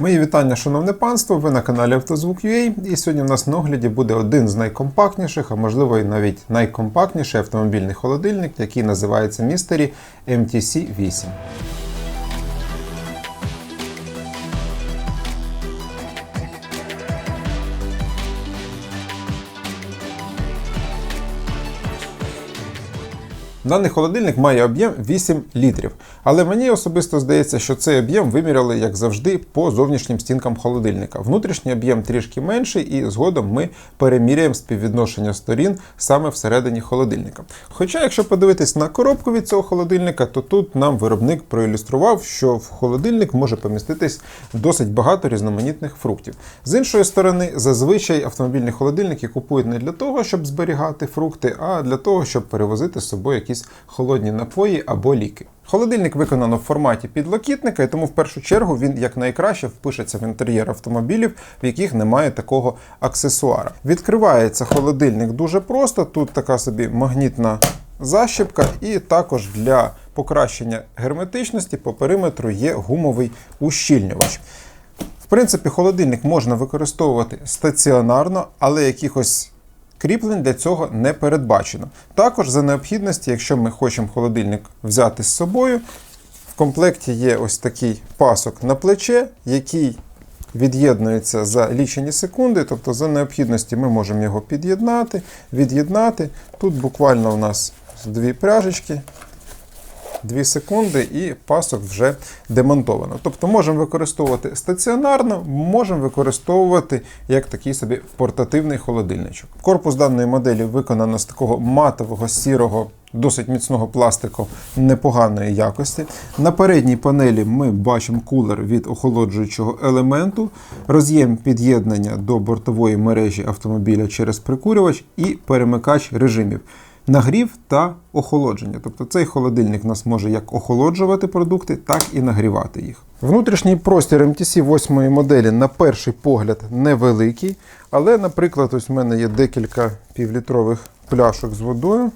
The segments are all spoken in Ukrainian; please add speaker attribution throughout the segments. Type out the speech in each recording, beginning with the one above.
Speaker 1: Мої вітання, шановне панство. Ви на каналі Автозвук.ua і сьогодні в нас на огляді буде один з найкомпактніших, а можливо і навіть найкомпактніший автомобільний холодильник, який називається Містері MTC 8. Даний холодильник має об'єм 8 літрів, але мені особисто здається, що цей об'єм виміряли, як завжди, по зовнішнім стінкам холодильника. Внутрішній об'єм трішки менший, і згодом ми переміряємо співвідношення сторін саме всередині холодильника. Хоча, якщо подивитись на коробку від цього холодильника, то тут нам виробник проілюстрував, що в холодильник може поміститись досить багато різноманітних фруктів. З іншої сторони, зазвичай автомобільні холодильники купують не для того, щоб зберігати фрукти, а для того, щоб перевозити з собою якісь холодні напої або ліки. Холодильник виконано в форматі підлокітника, і тому в першу чергу він якнайкраще впишеться в інтер'єр автомобілів, в яких немає такого аксесуара. Відкривається холодильник дуже просто. Тут така собі магнітна защіпка, і також для покращення герметичності по периметру є гумовий ущільнювач. В принципі, холодильник можна використовувати стаціонарно, але якихось кріплень для цього не передбачено. Також за необхідності, якщо ми хочемо холодильник взяти з собою, в комплекті є ось такий пасок на плече, який від'єднується за лічені секунди. Тобто, за необхідності ми можемо його під'єднати, від'єднати. Тут буквально у нас дві пряжечки. 2 секунди і пасок вже демонтовано. Тобто можемо використовувати стаціонарно, можемо використовувати як такий собі портативний холодильничок. Корпус даної моделі виконано з такого матового сірого. Досить міцного пластику непоганої якості. На передній панелі ми бачимо кулер від охолоджуючого елементу, роз'єм під'єднання до бортової мережі автомобіля через прикурювач і перемикач режимів нагрів та охолодження. Тобто цей холодильник нас може як охолоджувати продукти, так і нагрівати їх. Внутрішній простір MTC 8 моделі на перший погляд невеликий, але, наприклад, ось в мене є декілька півлітрових пляшок з водою.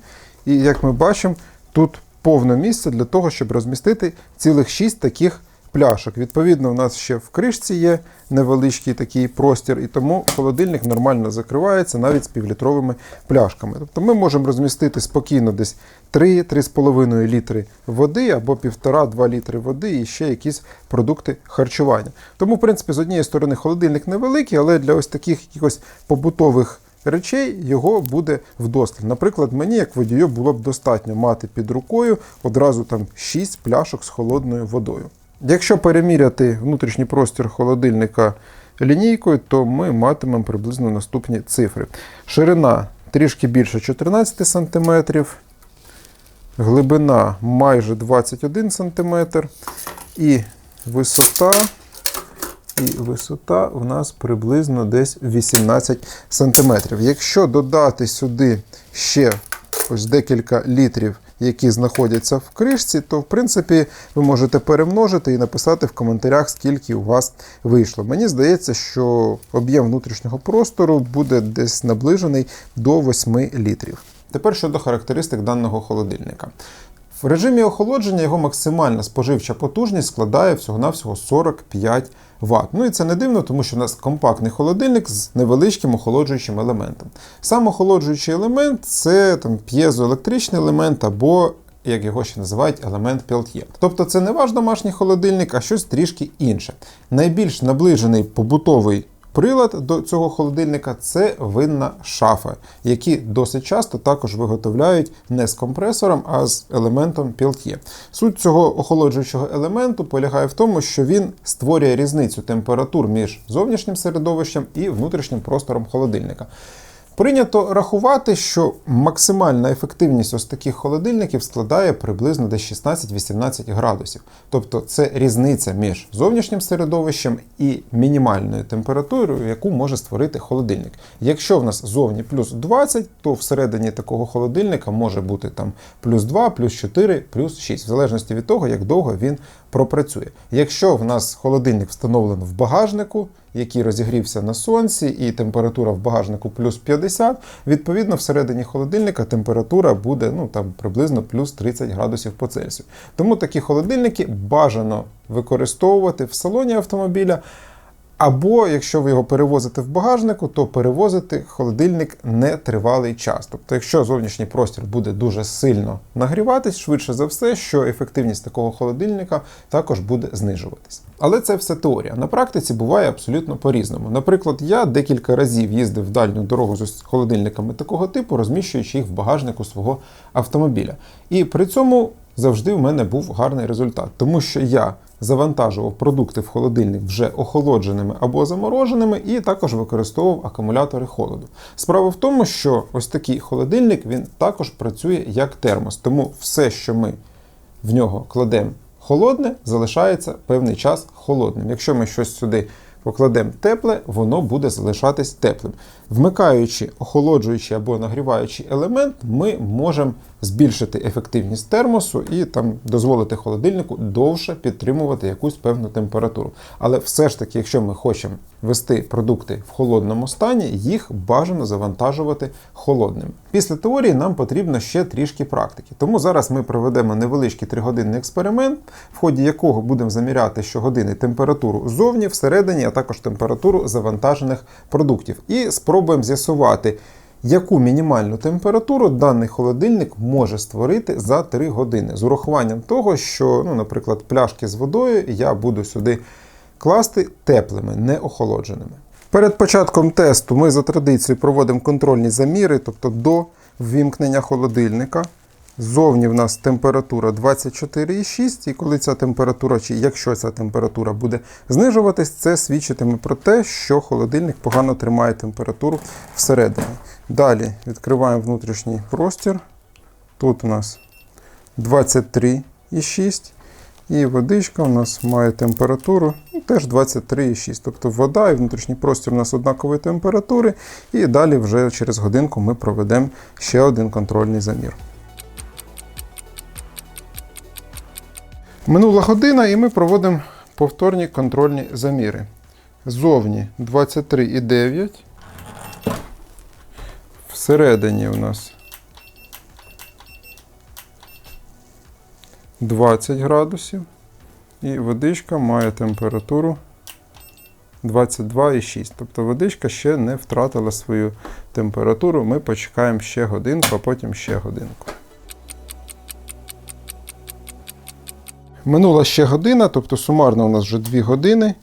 Speaker 1: І як ми бачимо, тут повне місце для того, щоб розмістити цілих 6 таких пляшок. Відповідно, у нас ще в кришці є невеличкий такий простір, і тому холодильник нормально закривається навіть з півлітровими пляшками. Тобто ми можемо розмістити спокійно десь 3-3,5 літри води або 1,5-2 літри води і ще якісь продукти харчування. Тому, в принципі, з однієї сторони холодильник невеликий, але для ось таких якихось побутових. Речей його буде вдосталь. Наприклад, мені, як водію, було б достатньо мати під рукою одразу там 6 пляшок з холодною водою. Якщо переміряти внутрішній простір холодильника лінійкою, то ми матимемо приблизно наступні цифри. Ширина трішки більше 14 см, глибина майже 21 см, і висота. І висота у нас приблизно десь 18 см. Якщо додати сюди ще ось декілька літрів які знаходяться в кришці, то в принципі ви можете перемножити і написати в коментарях, скільки у вас вийшло. Мені здається, що об'єм внутрішнього простору буде десь наближений до 8 літрів. Тепер щодо характеристик даного холодильника. В режимі охолодження його максимальна споживча потужність складає всього-навсього 45 Вт. Ну і це не дивно, тому що у нас компактний холодильник з невеличким охолоджуючим елементом. Сам охолоджуючий елемент це там п'єзоелектричний елемент або. Як його ще називають елемент Peltier. Тобто це не ваш домашній холодильник, а щось трішки інше. Найбільш наближений побутовий Прилад до цього холодильника це винна шафа, які досить часто також виготовляють не з компресором, а з елементом пілт'є. Суть цього охолоджуючого елементу полягає в тому, що він створює різницю температур між зовнішнім середовищем і внутрішнім простором холодильника. Прийнято рахувати, що максимальна ефективність ось таких холодильників складає приблизно десь 16-18 градусів. Тобто це різниця між зовнішнім середовищем і мінімальною температурою, яку може створити холодильник. Якщо в нас зовні плюс 20, то всередині такого холодильника може бути там плюс 2, плюс 4, плюс 6, в залежності від того, як довго він пропрацює. Якщо в нас холодильник встановлений в багажнику, який розігрівся на сонці, і температура в багажнику плюс 50, відповідно, всередині холодильника температура буде ну, там, приблизно плюс 30 градусів по Цельсію. Тому такі холодильники бажано використовувати в салоні автомобіля. Або якщо ви його перевозите в багажнику, то перевозити холодильник не тривалий час. Тобто, якщо зовнішній простір буде дуже сильно нагріватись, швидше за все, що ефективність такого холодильника також буде знижуватись. Але це все теорія. На практиці буває абсолютно по-різному. Наприклад, я декілька разів їздив в дальню дорогу з холодильниками такого типу, розміщуючи їх в багажнику свого автомобіля. І при цьому завжди в мене був гарний результат, тому що я завантажував продукти в холодильник вже охолодженими або замороженими, і також використовував акумулятори холоду. Справа в тому, що ось такий холодильник він також працює як термос, тому все, що ми в нього кладемо холодне, залишається певний час холодним. Якщо ми щось сюди покладемо тепле, воно буде залишатись теплим. Вмикаючи охолоджуючий або нагріваючий елемент, ми можемо збільшити ефективність термосу і там дозволити холодильнику довше підтримувати якусь певну температуру. Але все ж таки, якщо ми хочемо вести продукти в холодному стані, їх бажано завантажувати холодними. Після теорії нам потрібно ще трішки практики. Тому зараз ми проведемо невеличкий тригодинний експеримент, в ході якого будемо заміряти щогодини температуру зовні, всередині, також температуру завантажених продуктів. І спробуємо з'ясувати. Яку мінімальну температуру даний холодильник може створити за 3 години з урахуванням того, що, ну, наприклад, пляшки з водою я буду сюди класти теплими, не охолодженими. Перед початком тесту ми за традицією проводимо контрольні заміри, тобто до ввімкнення холодильника. Ззовні в нас температура 24,6, і коли ця температура, чи якщо ця температура буде знижуватись, це свідчитиме про те, що холодильник погано тримає температуру всередині. Далі відкриваємо внутрішній простір. Тут у нас 23,6. І водичка у нас має температуру ну, теж 23,6. Тобто вода і внутрішній простір у нас однакової температури. І далі вже через годинку ми проведемо ще один контрольний замір. Минула година і ми проводимо повторні контрольні заміри. Ззовні 23,9. Всередині у нас 20 градусів. І водичка має температуру 22,6. Тобто водичка ще не втратила свою температуру. Ми почекаємо ще годинку, а потім ще годинку. Минула ще година, тобто сумарно у нас вже 2 години.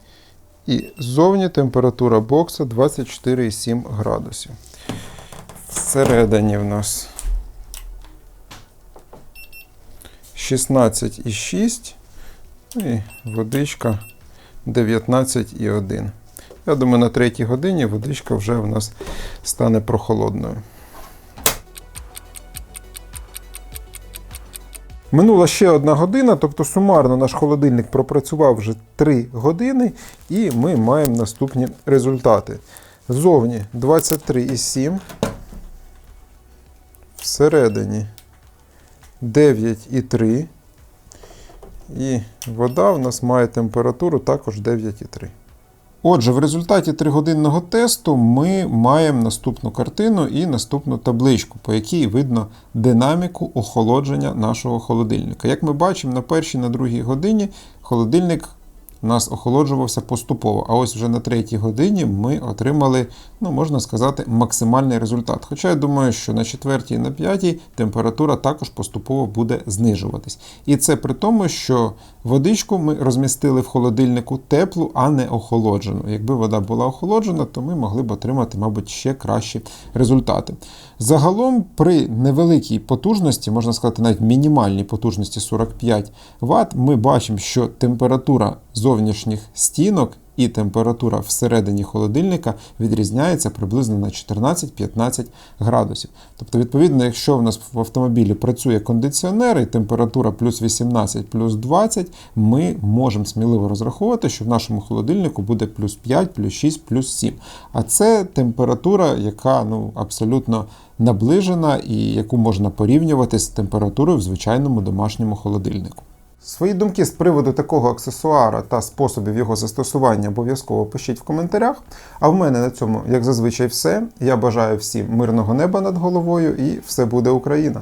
Speaker 1: І ззовні температура бокса 24,7 градусів. Всередині в нас 16,6 і водичка 19,1. Я думаю, на третій годині водичка вже в нас стане прохолодною. Минула ще одна година, тобто сумарно наш холодильник пропрацював вже 3 години, і ми маємо наступні результати. Ззовні 23,7. Всередині 9,3. І вода в нас має температуру також 9,3. Отже, в результаті тригодинного тесту ми маємо наступну картину і наступну табличку, по якій видно динаміку охолодження нашого холодильника. Як ми бачимо, на першій на другій годині холодильник у нас охолоджувався поступово. А ось вже на третій годині ми отримали, ну можна сказати, максимальний результат. Хоча я думаю, що на четвертій і на п'ятій температура також поступово буде знижуватись. І це при тому, що водичку ми розмістили в холодильнику теплу, а не охолоджену. Якби вода була охолоджена, то ми могли б отримати, мабуть, ще кращі результати. Загалом при невеликій потужності, можна сказати, навіть мінімальній потужності 45 Вт, ми бачимо, що температура зовнішніх стінок і температура всередині холодильника відрізняється приблизно на 14-15 градусів. Тобто, відповідно, якщо в нас в автомобілі працює кондиціонер і температура плюс 18, плюс 20, ми можемо сміливо розраховувати, що в нашому холодильнику буде плюс 5, плюс 6, плюс 7. А це температура, яка ну, абсолютно наближена і яку можна порівнювати з температурою в звичайному домашньому холодильнику. Свої думки з приводу такого аксесуара та способів його застосування обов'язково пишіть в коментарях. А в мене на цьому, як зазвичай, все. Я бажаю всім мирного неба над головою і все буде Україна!